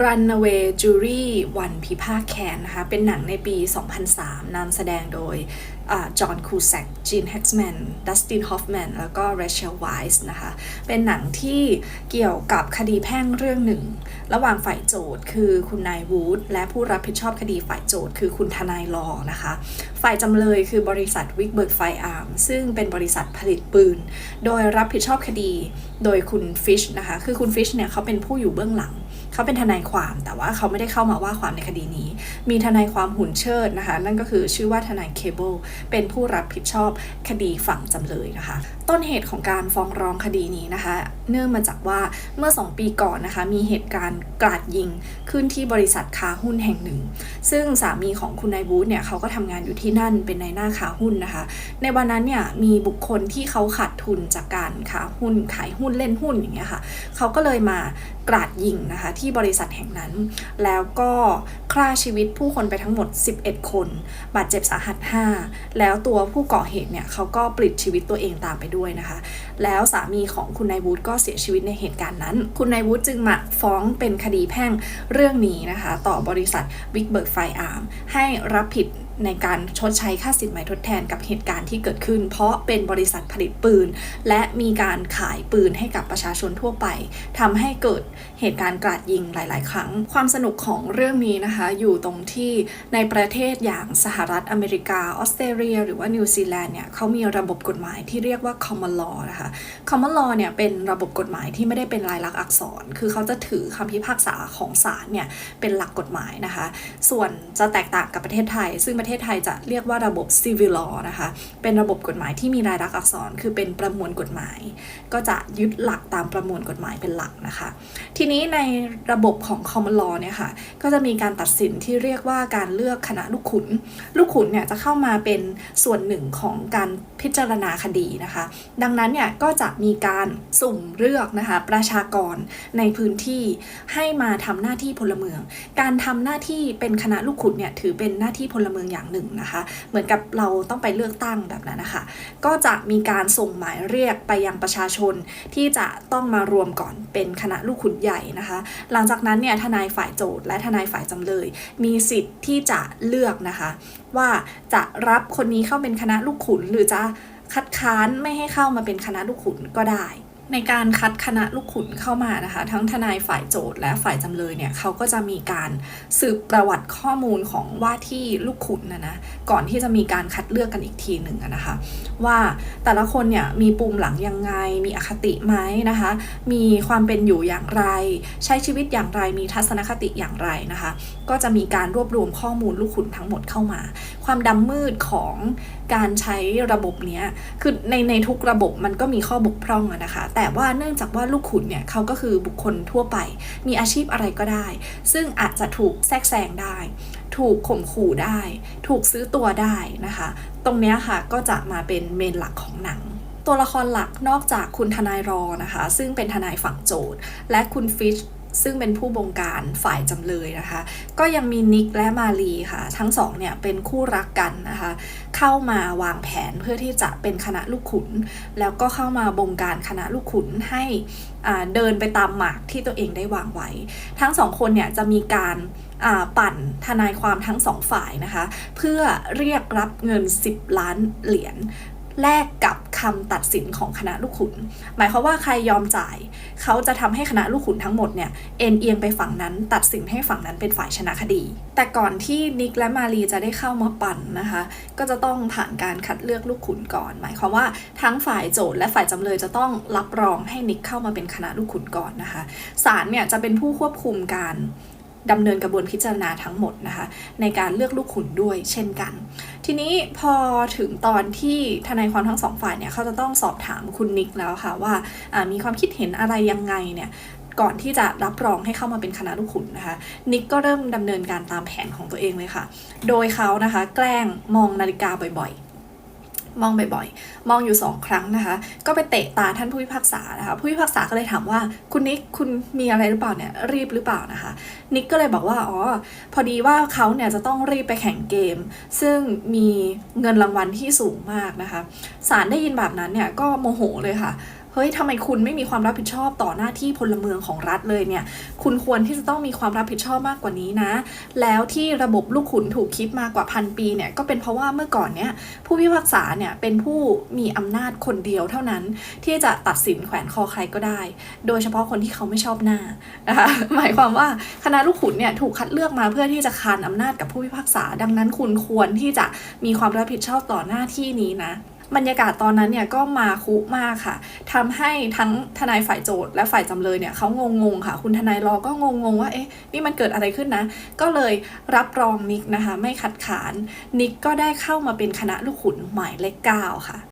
Runaway Jury วันพิพากแคนนะคะ เป็นหนังในปี 2003 นำแสดงโดยจอห์นคูแซกจีนแฮกแมน ดัสติน ฮอฟแมน แล้วก็เรเชลไวส์นะคะ เป็นหนังที่เกี่ยวกับคดีแพ่งเรื่องหนึ่ง ระหว่างฝ่ายโจทย์คือคุณนายวูดและผู้รับผิดชอบคดีฝ่ายโจทย์คือคุณทนายรอนะคะ ฝ่ายจำเลยคือบริษัทวิกเบิร์กไฟอาร์มซึ่งเป็นบริษัทผลิตปืน โดยรับผิดชอบคดีโดยคุณฟิชนะคะ คือคุณฟิชเนี่ยเขาเป็นผู้อยู่เบื้องหลัง เขาเป็นทนายความแต่ว่าเขาไม่ได้เข้ามาว่าความในคดีนี้ มีทนายความหุ่นเชิดนะคะ นั่นก็คือชื่อว่าทนายเคเบิลเป็นผู้รับผิดชอบคดีฝั่งจำเลยนะคะ ต้นเหตุของการฟ้องร้องคดีนี้นะคะ เนื่องมาจากว่าเมื่อ 2 ปีก่อนนะคะ มีเหตุการณ์กราดยิงขึ้นที่บริษัทค้าหุ้นแห่งหนึ่ง ซึ่งสามีของคุณนายบูธเนี่ยเขาก็ทำงานอยู่ที่นั่นเป็นนายหน้าค้าหุ้นนะคะ ในวันนั้นเนี่ยมีบุคคลที่เขาขาดทุนจากการค้าหุ้นขายหุ้นเล่นหุ้นอย่างเงี้ยค่ะเขาก็เลยมากราดยิงนะคะที่บริษัทแห่งนั้น แล้วก็ฆ่าชีวิตผู้คนไปทั้งหมด 11 คน บาดเจ็บสาหัส 5 แล้วตัวผู้ก่อเหตุเนี่ยเขาก็ปลิดชีวิตตัวเองตามไปด้วยนะคะ แล้วสามีของคุณนายวูดก็เสียชีวิตในเหตุการณ์นั้น คุณนายวูดจึงมาฟ้องเป็นคดีแพ่งเรื่องนี้นะคะ ต่อบริษัทวิกเบิร์กไฟอาร์มให้รับผิดในการชดใช้ค่าสินไหมทดแทนกับเหตุการณ์ที่เกิดขึ้น เพราะเป็นบริษัทผลิตปืน และมีการขายปืนให้กับประชาชนทั่วไปทำให้เกิดเหตุการณ์กราดยิงหลาย ๆ ครั้ง ความสนุกของเรื่องนี้นะคะ อยู่ตรงที่ในประเทศอย่างสหรัฐอเมริกาออสเตรเลีย หรือว่านิวซีแลนด์เนี่ยเขามีระบบกฎหมายที่เรียกว่า common law นะคะ common law เนี่ยเป็นระบบกฎหมายที่ไม่ได้เป็นลายลักษณ์อักษร คือเขาจะถือคำพิพากษาของศาลเนี่ยเป็นหลักกฎหมายนะคะ ส่วนจะแตกต่างกับประเทศไทย ซึ่งประเทศไทยจะเรียกว่าระบบ civil law นะคะ เป็นระบบกฎหมายที่มีรายลักษณ์อักษร คือเป็นประมวลกฎหมาย ก็จะยึดหลักตามประมวลกฎหมายเป็นหลักนะคะ ทีนี้ในระบบของ common law เนี่ยค่ะ ก็จะมีการตัดสินที่เรียกว่าการเลือกคณะลูกขุน ลูกขุนเนี่ยจะเข้ามาเป็นส่วนหนึ่งของการพิจารณาคดีนะคะ ดังนั้นเนี่ยก็จะมีการสุ่มเลือกนะคะประชากรในพื้นที่ให้มาทำหน้าที่พลเมือง การทำหน้าที่เป็นคณะลูกขุนเนี่ยถือเป็นหน้าที่พลเมืองอย่างหนึ่งนะคะ เหมือนกับเราต้องไปเลือกตั้งแบบนั้นนะคะ ก็จะมีการส่งหมายเรียกไปยังประชาชนที่จะต้องมารวมก่อนเป็นคณะลูกขุนใหญ่นะคะ หลังจากนั้นเนี่ยทนายฝ่ายโจทย์และทนายฝ่ายจำเลย มีสิทธิ์ที่จะเลือกนะคะ ว่าจะรับคนนี้เข้าเป็นคณะลูกขุนหรือจะคัดค้านไม่ให้เข้ามาเป็นคณะลูกขุนก็ได้ ในการคัดคณะลูกขุนเข้ามานะคะ ทั้งทนายฝ่ายโจทย์และฝ่ายจำเลยเนี่ยเขาก็จะมีการสืบประวัติข้อมูลของว่าที่ลูกขุนนะนะก่อนที่จะมีการคัดเลือกกันอีกทีหนึ่งนะคะ ว่าแต่ละคนเนี่ยมีปุ่มหลังยังไง มีอคติไหมนะคะ มีความเป็นอยู่อย่างไร ใช้ชีวิตอย่างไรมีทัศนคติอย่างไรนะคะ ก็จะมีการรวบรวมข้อมูลลูกขุนทั้งหมดเข้ามา ความดำมืดของ การใช้ระบบเนี้ยคือในในทุกระบบมันก็มีข้อบกพร่องอะนะคะ แต่ว่าเนื่องจากว่าลูกขุนเนี่ยเขาก็คือบุคคลทั่วไป มีอาชีพอะไรก็ได้ ซึ่งอาจจะถูกแทรกแซงได้ ถูกข่มขู่ได้ ถูกซื้อตัวได้นะคะ ตรงเนี้ยค่ะก็จะมาเป็นเมนหลักของหนังตัวละครหลักนอกจากคุณทนายรอนะคะ ซึ่งเป็นทนายฝั่งโจทย์ และคุณฟิช ซึ่งเป็นผู้บงการฝ่ายจำเลยนะคะ ก็ยังมีนิกและมารีค่ะ ทั้งสองเนี่ยเป็นคู่รักกันนะคะ เข้ามาวางแผนเพื่อที่จะเป็นคณะลูกขุน แล้วก็เข้ามาบงการคณะลูกขุนให้อ่าเดินไปตามหมากที่ตัวเองได้วางไว้ ทั้งสองคนเนี่ยจะมีการอ่าปั่นทนายความทั้งสองฝ่ายนะคะ เพื่อเรียกรับเงิน 10 ล้านเหรียญแลกกับ คำตัดสินของคณะลูกขุน หมายความว่าใครยอมจ่าย เขาจะทำให้คณะลูกขุนทั้งหมดเนี่ยเอ็นเอียงไปฝั่งนั้น ตัดสินให้ฝั่งนั้นเป็นฝ่ายชนะคดี แต่ก่อนที่นิกและมารีจะได้เข้ามาปั่นนะคะ ก็จะต้องผ่านการคัดเลือกลูกขุนก่อน หมายความว่าทั้งฝ่ายโจทย์และฝ่ายจำเลยจะต้องรับรองให้นิกเข้ามาเป็นคณะลูกขุนก่อนนะคะศาลเนี่ยจะเป็นผู้ควบคุมการ ดำเนินกระบวนพิจารณาทั้งหมดนะคะในการเลือกลูกขุนด้วยเช่นกัน ทีนี้พอถึงตอนที่ทนายความทั้งสองฝ่ายเนี่ยเขาจะต้องสอบถามคุณนิกแล้วค่ะว่ามีความคิดเห็นอะไรยังไงเนี่ยก่อนที่จะรับรองให้เข้ามาเป็นคณะลูกขุนนะคะ นิกก็เริ่มดำเนินการตามแผนของตัวเองเลยค่ะ โดยเขานะคะ แกล้งมองนาฬิกาบ่อย มองบ่อยๆ มองอยู่สองครั้งนะคะ ก็ไปเตะตาท่านผู้พิพากษานะคะ ผู้พิพากษาก็เลยถามว่าคุณนิกคุณมีอะไรหรือเปล่าเนี่ยรีบหรือเปล่านะคะ นิกก็เลยบอกว่าอ๋อพอดีว่าเขาเนี่ยจะต้องรีบไปแข่งเกม ซึ่งมีเงินรางวัลที่สูงมากนะคะศาลได้ยินแบบนั้นเนี่ยก็โมโหเลยค่ะ เฮ้ยทำไมคุณไม่มีความรับผิดชอบต่อหน้าที่พลเมืองของรัฐเลยเนี่ย คุณควรที่จะต้องมีความรับผิดชอบมากกว่านี้นะ แล้วที่ระบบลูกขุนถูกคิดมากว่าพันปีเนี่ยก็เป็นเพราะว่าเมื่อก่อนเนี่ยผู้พิพากษาเนี่ยเป็นผู้มีอำนาจคนเดียวเท่านั้น ที่จะตัดสินแขวนคอใครก็ได้ โดยเฉพาะคนที่เขาไม่ชอบหน้านะคะหมายความว่าคณะลูกขุนเนี่ยถูกคัดเลือกมาเพื่อที่จะคานอำนาจกับผู้พิพากษา ดังนั้นคุณควรที่จะมีความรับผิดชอบต่อหน้าที่นี้นะ บรรยากาศตอนนั้นเนี่ยก็มาคุมากค่ะทำให้ทั้งทนายฝ่ายโจทย์และฝ่ายจำเลยเนี่ยเขางงๆค่ะ คุณทนายรอก็งงๆว่าเอ๊ะนี่มันเกิดอะไรขึ้นนะ ก็เลยรับรองนิกนะคะ ไม่ขัดขานนิกก็ได้เข้ามาเป็นคณะลูกขุนหมายเลขเก้าค่ะ